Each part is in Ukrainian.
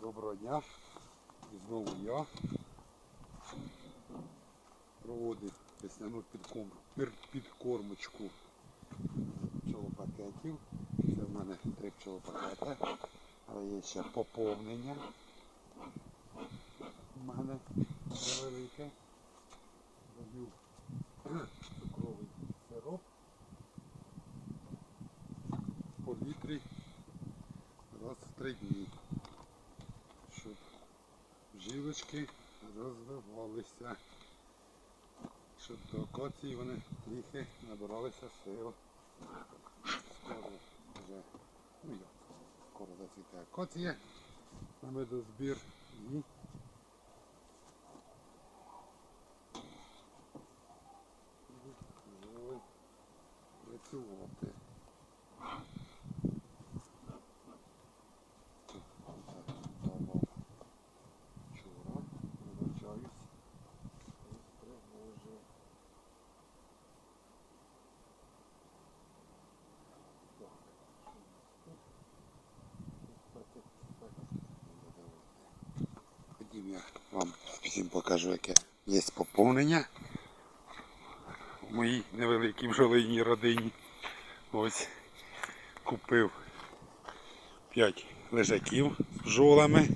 Доброго дня. Знову я проводив весняну підкормочку пчолопакетів. Це в мене три пчолопакети. Але є ще поповнення. У мене невелике. Літрі раз в три дні. Щоб жилочки розвивалися, щоб до акації вони трохи набиралися сил. Скоро вже, ну як, скоро зацвіте. Акація на медозбір. І працювати. Я вам всім покажу, яке є поповнення в моїй невеликій бджолиній родині. Ось купив 5 лежаків з бджолами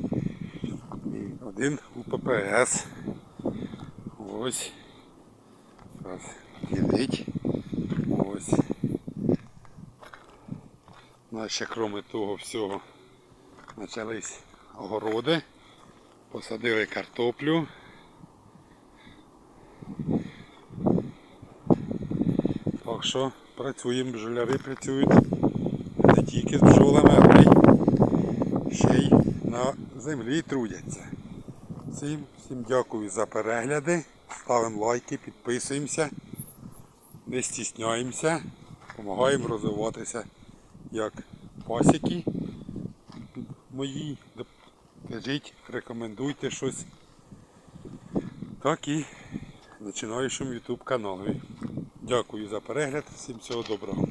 і один УППС. Ось. Зараз ділить. Ось. Ну, крім того всього почались огороди. Посадили картоплю. Так що працюємо, бджоляри працюють не тільки з бджолами, але й ще й на землі трудяться. Всім, всім дякую за перегляди. Ставимо лайки, підписуємося, не стісняємося, допомагаємо розвиватися як пасіки мої. Кажіть, рекомендуйте щось. Так і починаючому YouTube каналу. Дякую за перегляд, всім всього доброго.